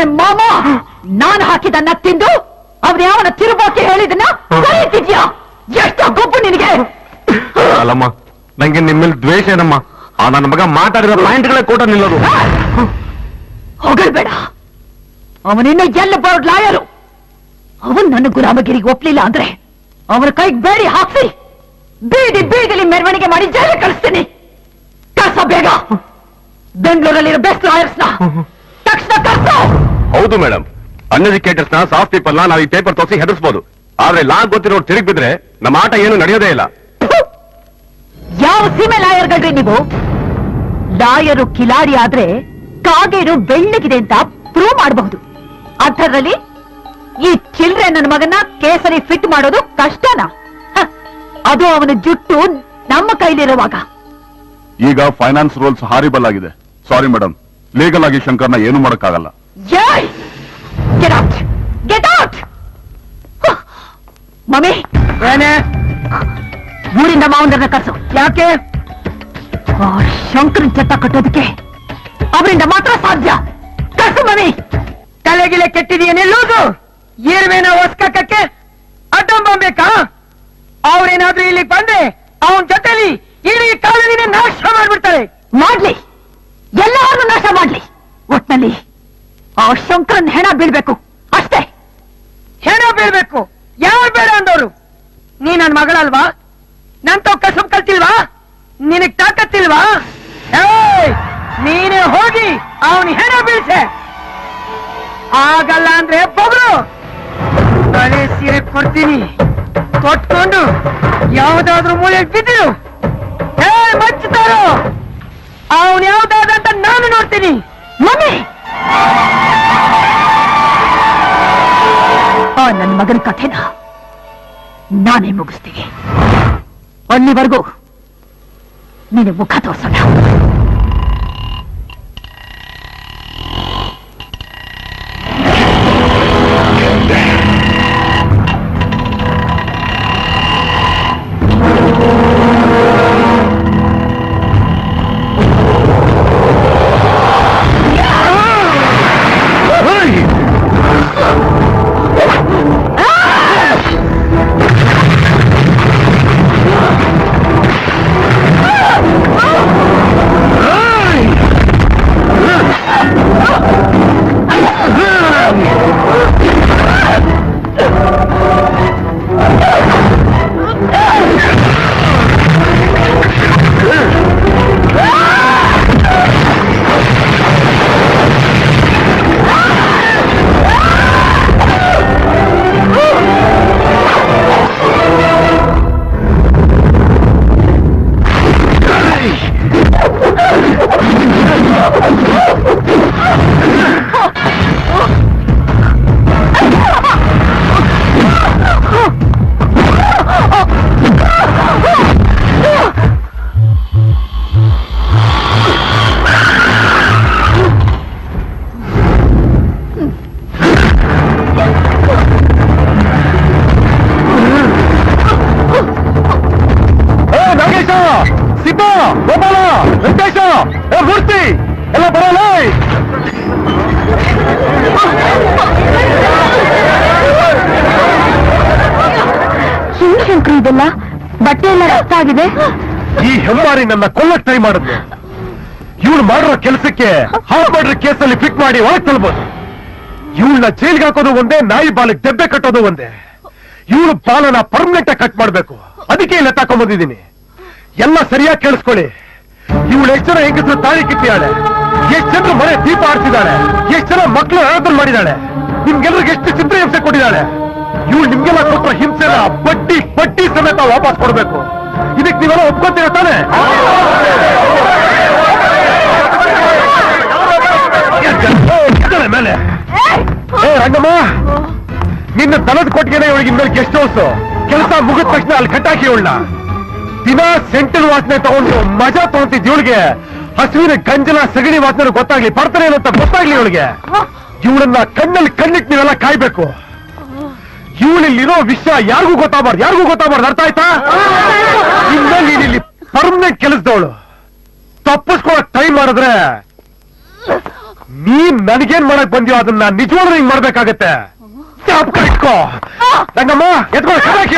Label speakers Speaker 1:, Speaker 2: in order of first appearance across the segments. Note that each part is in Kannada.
Speaker 1: ಅವನೇ ಮಾಮ ನಾನು ಹಾಕಿದನ್ನ ತಿಂದು ಅವ್ನ ಯಾವನ ತಿರುಬೋಕೆ ಹೇಳಿದನ್ನ ಕರೀತಿದ್ಯಾ ಎಷ್ಟು ಗೊಬ್ಬು ನಿನಗೆ.
Speaker 2: ಅಲ್ಲಮ್ಮ ನಂಗೆ ನಿಮ್ಮಲ್ಲಿ ದ್ವೇಷ ಏನಮ್ಮ? ಆ ನನ್ನ ಮಗ ಮಾತಾಡಿರೋ ಪಾಯಿಂಟ್ಗಳೇ ಕೂಡ ನಿಲ್ಲೋದು.
Speaker 1: ಹೊಗಳ್ಬೇಡ. ಅವನಿನ್ನ ಎಲ್ಲ ಬೋರ್ಡ್ ಲಾಯರು? ಅವನ್ ನನ್ನ ಗುಲಾಮಗಿರಿಗೆ ಒಪ್ಲಿಲ್ಲ ಅಂದ್ರೆ ಅವನ ಕೈಗೆ ಬೇಡಿ ಹಾಕ್ಸಿ. ಬೀದಿ ಬೀದಿಲಿ ಮೆರವಣಿಗೆ ಮಾಡಿ ಜೈಲು ಕಳಿಸ್ತೀನಿ. ಕಸ ಬೇಗ. ಬೆಂಗಳೂರಲ್ಲಿರೋ ಬೆಸ್ಟ್ ಲಾಯರ್ಸ್ನ ತಕ್ಷಣ ಕಳ್ಸೋ
Speaker 2: ಹೌದು ಮೇಡಮ್ ಅನ್ಎಜುಕೇಟರ್ಸ್ನ ಸಾಫ್ಟ್ ಪೀಪಲ್ನ ನಾವು ಈ ಪೇಪರ್ ತೋರಿಸಿ ಹೆದರ್ಸ್ಬೋದು. ಆದ್ರೆ ಲಾ ಗೊತ್ತಿರೋರು ತಿರುಗಿ ಬಿದ್ರೆ ನಮ್ಮ ಆಟ ಏನು ನಡೆಯೋದೇ ಇಲ್ಲ.
Speaker 1: ಯಾವ ಸೀಮೆ ಲಾಯರ್ಗಳ್ರಿ ನೀವು? ಲಾಯರು ಕಿಲಾಡಿ ಆದ್ರೆ ಕಾಗೇರು ಬೆಳ್ಳಗಿದೆ ಅಂತ ಪ್ರೂವ್ ಮಾಡಬಹುದು. ಅದರಲ್ಲಿ ಈ ಚಿಲ್ರೆ ನನ್ನ ಮಗನ ಕೇಸರಿ ಫಿಟ್ ಮಾಡೋದು ಕಷ್ಟನಾ? ಹ, ಅದು ಅವನ ಜುಟ್ಟು ನಮ್ಮ ಕೈಲಿರುವಾಗ.
Speaker 3: ಈಗ ಫೈನಾನ್ಸ್ ರೂಲ್ಸ್ ಹಾರಿಬಲ್ ಆಗಿದೆ ಸಾರಿ ಮೇಡಮ್ ಲೀಗಲ್ ಆಗಿ ಶಂಕರ್ನ ಏನು ಮಾಡಕ್ಕಾಗಲ್ಲ!
Speaker 1: Get out! Get out! Mummy
Speaker 4: ಏನೇ?
Speaker 1: ಊರಿಂದ ಮಾವಂದ್ರನ್ನ ಕರ್ಸು.
Speaker 4: ಯಾಕೆ?
Speaker 1: ಶಂಕರನ್ ಚಟ್ಟ ಕಟ್ಟೋದಕ್ಕೆ ಅವರಿಂದ ಮಾತ್ರ ಸಾಧ್ಯ. ಕರ್ಸು ಮಮ್ಮಿ.
Speaker 4: ತಲೆಗಿಲೆ ಕೆಟ್ಟಿದೆಯೇ ನಿಲ್ಲೋದು ಇರುವೆನ ಹೊಸ್ಕಕ್ಕೆ ಅಡ್ಡ ಬಂಬೇಕಾ? ಅವ್ರೇನಾದ್ರೂ ಇಲ್ಲಿ ಬಂದ್ರೆ ಅವನ ಜೊತೆಲಿ ಇಡೀ ಕಾಲನಿನ ನಾಶ ಮಾಡ್ಬಿಡ್ತಾರೆ.
Speaker 1: ಮಾಡ್ಲಿ. ಎಲ್ಲಾರನ್ನು ನಾಶ ಮಾಡ್ಲಿ. ಒಟ್ನಲ್ಲಿ ಆ ಶಂಕರನ್ ಹೆಣ ಬೀಳ್ಬೇಕು. ಅಷ್ಟೇ.
Speaker 4: ಹೆಣ ಬೀಳ್ಬೇಕು. ಯಾರು ಬೇಡ ಅಂದವರು ನೀ ನನ್ ಮಗಳಲ್ವಾ? ನನ್ ತವ್ ಕಸಬ್ ಕಲ್ತಿಲ್ವಾ? ನಿನಗ್ ತಾಕತ್ತಿಲ್ವಾ! ನೀನೇ ಹೋಗಿ ಅವನ್ ಹೆಣ ಬೀಳ್ಸೆ. ಆಗಲ್ಲ ಅಂದ್ರೆ ಬೊಬ್ರು ಬಳೆ ಸೀರೆ ಕೊಡ್ತೀನಿ. ಕೊಟ್ಕೊಂಡು ಯಾವ್ದಾದ್ರು ಮೂಲೆ ಬಿದ್ದಿರು. ಮಚ್ಚತಾರೋ ಅವನ್ ಯಾವ್ದಾದಂತ ನಾನು ನೋಡ್ತೀನಿ.
Speaker 1: ಮಮ್ಮಿ! ಆ ನನ್ನ ಮಗನ ಕಥೆನ ನಾನೇ ಮುಗಿಸ್ತೀನಿ. ಅಲ್ಲಿವರೆಗೂ ನೀನು ಮುಖ ತೋರ್ಸೋಣ. ಶಂಕರ್ ಇದೆಲ್ಲ? ಬಟ್ಟೆ ಎಲ್ಲ ರಕ್ತ ಆಗಿದೆ?
Speaker 2: ಈ ಹೆಮ್ಮಾರಿ ನನ್ನ ಕೊಲ್ಲಕ್ ಟ್ರೈ ಮಾಡಿದ್ಲು. ಇವಳು ಮಾಡಿರೋ ಕೆಲಸಕ್ಕೆ ಹಾಳು ಮಾಡಿರೋ ಕೇಸಲ್ಲಿ ಫಿಟ್ ಮಾಡಿ ಒಳಗ್ ತಲ್ಬೋದು ಇವಳನ್ನ ಜೈಲ್ಗೆ ಹಾಕೋದು ಒಂದೇ, ನಾಯಿ ಬಾಲಕ್ಕೆ ದೆಬ್ಬೆ ಕಟ್ಟೋದು ಒಂದೇ. ಇವಳು ಬಾಲನ ಪರ್ಮನೆಂಟ್ ಕಟ್ ಮಾಡ್ಬೇಕು. ಅದಕ್ಕೆ ಇಲ್ಲ ತಕೊಂಡ್ಬಂದಿದ್ದೀನಿ ಎಲ್ಲ ಸರಿಯಾಗಿ ಕೇಳಿಸ್ಕೊಳ್ಳಿ. ಇವಳು ಎಷ್ಟು ಜನ ಹೆಂಗಸರು ತಾಳಿ ಕಿತ್ತಿದ್ದಾಳೆ? ಎಷ್ಟು ಜನರು ಮನೆ ದೀಪ ಆಡ್ತಿದ್ದಾಳೆ ಎಷ್ಟು ಜನ ಮಕ್ಕಳು ಆರಾಧನೆ ಮಾಡಿದ್ದಾಳೆ? ನಿಮ್ಗೆಲ್ಲರಿಗೆ ಎಷ್ಟು ಚಿತ್ರ ಹಿಂಸೆ ಕೊಟ್ಟಿದ್ದಾಳೆ? ಇವಳು ನಿಮ್ಗೆಲ್ಲ ಕೊಟ್ಟ ಹಿಂಸೆನ ಬಡ್ಡಿ ಬಡ್ಡಿ ಸಮೇತ ವಾಪಸ್ ಕೊಡ್ಬೇಕು. ಇದಕ್ಕೆ ನೀವೆಲ್ಲ ಒಪ್ಕೊತೀರ ತಾನೆ? ಮೇಲೆ. ಏ ರಂಗಮ್ಮ ನಿನ್ನ ತಲದ ಕೊಟ್ಟಿಗೆನೆ ಇವಳಿಗೆ ಇನ್ಮೇಲೆ ಗೆಸ್ಟ್ ಹೌಸ್ ಕೆಲಸ ಮುಗಿದ ತಕ್ಷಣ ಅಲ್ಲಿ ಕಟ್ಟಾಕಿ ಇವಳನ್ನ. ದಿನ ಸೆಂಟಲ್ ವಾಸನೆ ತಗೊಂಡು ಮಜಾ ತಗೊಂತಿದ್ ಇವಳಿಗೆ. ಹಸುವಿನ ಗಂಜಲ ಸಗಣಿ ವಾಸನೆ ಗೊತ್ತಾಗ್ಲಿ ಬರ್ತಾರೆ ಅಂತ ಗೊತ್ತಾಗ್ಲಿ ಇವಳಿಗೆ. ಇವಳನ್ನ ಕಣ್ಣಲ್ಲಿ ಕಣ್ಣಿಟ್ಟು ನೀವೆಲ್ಲ ಕಾಯ್ಬೇಕು. ಇವಳಲ್ಲಿರೋ ವಿಷಯ ಯಾರಿಗೂ ಗೊತ್ತಾಗಬಾರ್ದು ಯಾರಿಗೂ ಗೊತ್ತಾಗಬಾರ್ದು ಅರ್ಥ ಆಯ್ತಾ? ಇಲ್ಲಿ ಪರ್ಮನೆಂಟ್ ಕೆಲಸದವಳು. ತಪ್ಪಿಸ್ಕೊಳಕ್ ಟೈಮ್ ಮಾಡಿದ್ರೆ
Speaker 5: ನೀನ್ ನನಗೇನ್ ಮಾಡಕ್ ಬಂದ್ಯೋ ಅದನ್ನ ನಿಜವಾಗ್ಲೂ ಹಿಂಗ್ ಮಾಡ್ಬೇಕಾಗತ್ತೆ. ಇಟ್ಕೋ ರಂಗಮ್ಮ ಎತ್ಕೋ ಕರಾಕಿ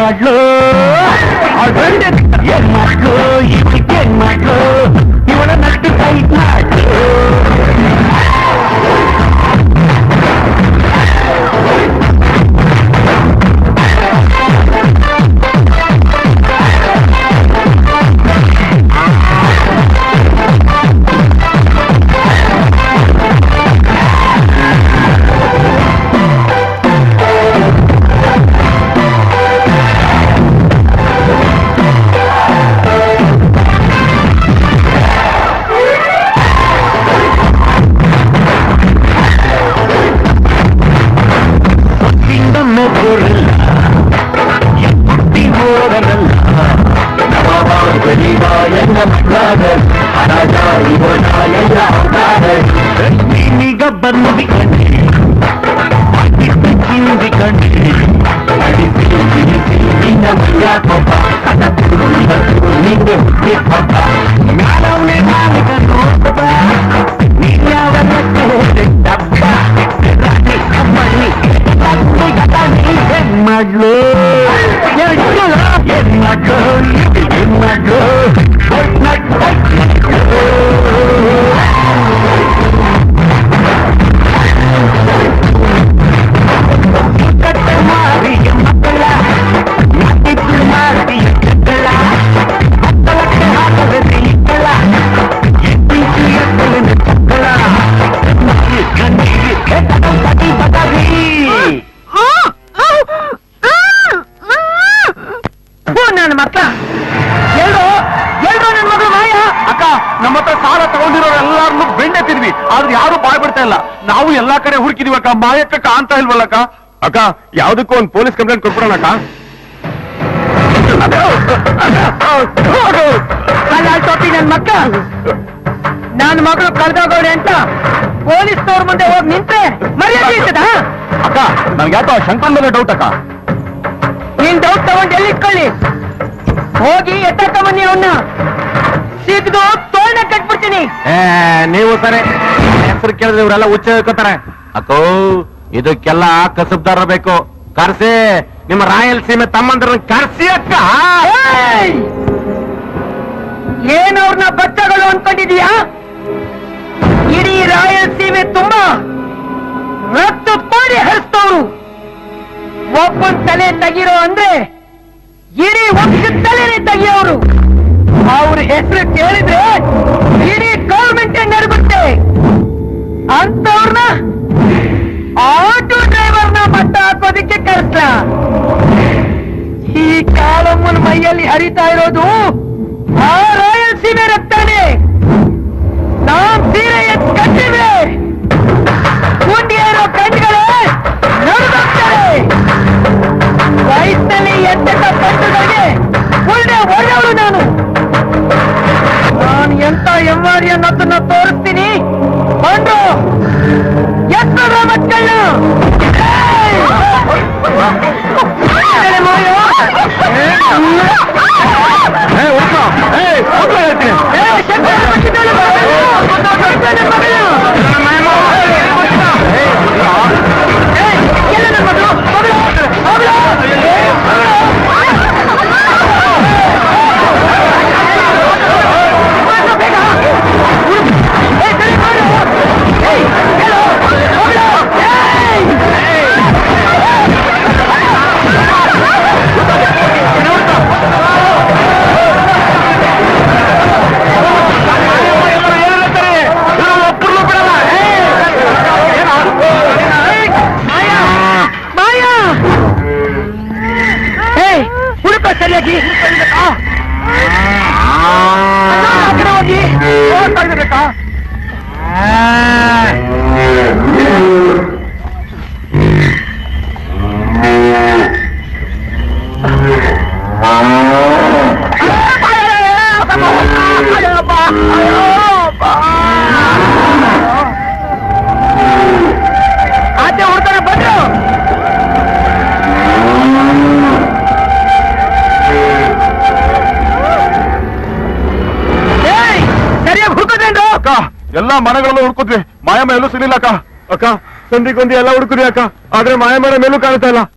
Speaker 6: ಮಾಡ್ಲು ಏನ್ ಮಾಡ್ಲು ಇವಕ್ಕೆ ಏನ್ ಮಾಡ್ಲು ಇವಳ ನಟ್ಟು ಕೈ
Speaker 4: Get
Speaker 5: my girl, get my girl, get my girl, ಆದ್ರೆ ಯಾರು ಬಾಯ್ ಬಿಡ್ತಾ ಇಲ್ಲ. ನಾವು ಎಲ್ಲಾ ಕಡೆ ಹುಡುಕಿದೀವಿ ಅಕ್ಕ. ಮಾಯಕ್ಕ ಕಾಣ್ತಾ ಇಲ್ವಲ್ಲಕ್ಕ ಅಕ್ಕ? ಯಾವ್ದಕ್ಕೂ ಒಂದು ಪೊಲೀಸ್ ಕಂಪ್ಲೇಂಟ್ ಕೊಟ್ಬಿಡೋಣ ಅಕ್ಕ.
Speaker 4: ಕಲ್ಲಾಳ್ ಟೋಪಿ ನನ್ ಮಕ್ಕ ನನ್ನ ಮಗಳು ಕಳ್ದೋಗವ್ರೆ ಅಂತ ಪೊಲೀಸ್ ಪೊಲೀಸ್ನವ್ರ ಮುಂದೆ ಹೋಗಿ ನಿಂತೆ ಮರ್ಯಾದೆ ಇರ್ತದ?
Speaker 5: ಅಕ್ಕ ನನ್ಗೆ ಯಾಕೋ ಶಂಕರ್ ಮೇಲೆ ಡೌಟ್ ಅಕ್ಕ.
Speaker 4: ನೀನ್ ಡೌಟ್ ತಗೊಂಡು ಎಲ್ಲಿಟ್ಕೊಳ್ಳಿ ಹೋಗಿ ಎತ್ತ ಬನ್ನಿ ಅವನ್ನ ಸಿಗ್ದು ತೋಳ್ ಕಟ್ಬಿಡ್ತೀನಿ.
Speaker 6: ನೀವು ಸರಿ. ಹೆಸರು ಕೇಳಿದ್ರೆ ಇವರೆಲ್ಲ ಹುಚ್ಚ ಹೇಳ್ಕೋತಾರೆ. ಅಕ್ಕೋ ಇದಕ್ಕೆಲ್ಲ ಕಸಬ್ದಾರ ಬೇಕು. ಕರ್ಸಿ ನಿಮ್ಮ ರಾಯಲಸೀಮೆ ತಮ್ಮಂದ್ರ ಕರ್ಸಿ ಅಕ್ಕ.
Speaker 4: ಏಯ್! ಏನ್ ಅವ್ರನ್ನ ಬಚ್ಚಗಳು ಅನ್ಕೊಂಡಿದೀಯಾ ಇಡೀ ರಾಯಲಸೀಮೆ ತುಂಬಾ ರಕ್ತ ಕೋಡಿ ಹರಿಸ್ತವ್ರು. ಒಬ್ಬನ್ ತಲೆ ತೆಗಿರೋ ಅಂದ್ರೆ ಇಡೀ ಒಂದು ತಲೆನೇ ತೆಗಿಯೋರು. ಅವ್ರ ಹೆಸರು ಕೇಳಿದ್ರೆ ಇಡೀ ಗೌರ್ಮೆಂಟ್ ನಡಗುತ್ತೆ ಅಂತವ್ರನ್ನ ಆಟೋ ಡ್ರೈವರ್ನ ಮಟ್ಟ ಹಾಕೋದಿಕ್ಕೆ ಕಷ್ಟ ಈ ಕಾಲಮ್ಮನ ಮೈಯಲ್ಲಿ ಹರಿತಾ ಇರೋದು ಆ ರಾಯಲಸೀಮೆ ರಕ್ತಾನೆ. ನಾವ್ ಸೀರೆ ಎತ್ ಕಟ್ಟಿವೆ ಗುಂಡಿಯರೋ ಕಣ್ಗಳೇ ನಡೆದಾಗ್ತಾರೆ ವಯಸ್ಸಿನಲ್ಲಿ ಎಂತ ಕಟ್ಟದಾಗೆ ಒಳ್ಳೆ ಒಳ್ಳೆಯವಳು ನಾನು. ನಾನು ನತ್ತನ್ನ ತೋರಿಸ್ತೀನಿ.
Speaker 3: Hindi, ಎಲ್ಲಾ ಮನೆಗಳಲ್ಲೂ ಹುಡ್ಕೋದ್ವಿ. ಮಾಯಮ್ಮ ಎಲ್ಲೂ ಸಿಗ್ಲಿಲ್ಲ ಅಕ್ಕ. ಅಕ್ಕ ಸಂದಿಗೊಂದಿ ಎಲ್ಲ ಹುಡುಕಿದ್ವಿ ಅಕ್ಕ. ಆದ್ರೆ ಮಾಯಮ್ಮನ ಮೇಲೂ ಕಾಣ್ತಾ ಇಲ್ಲ.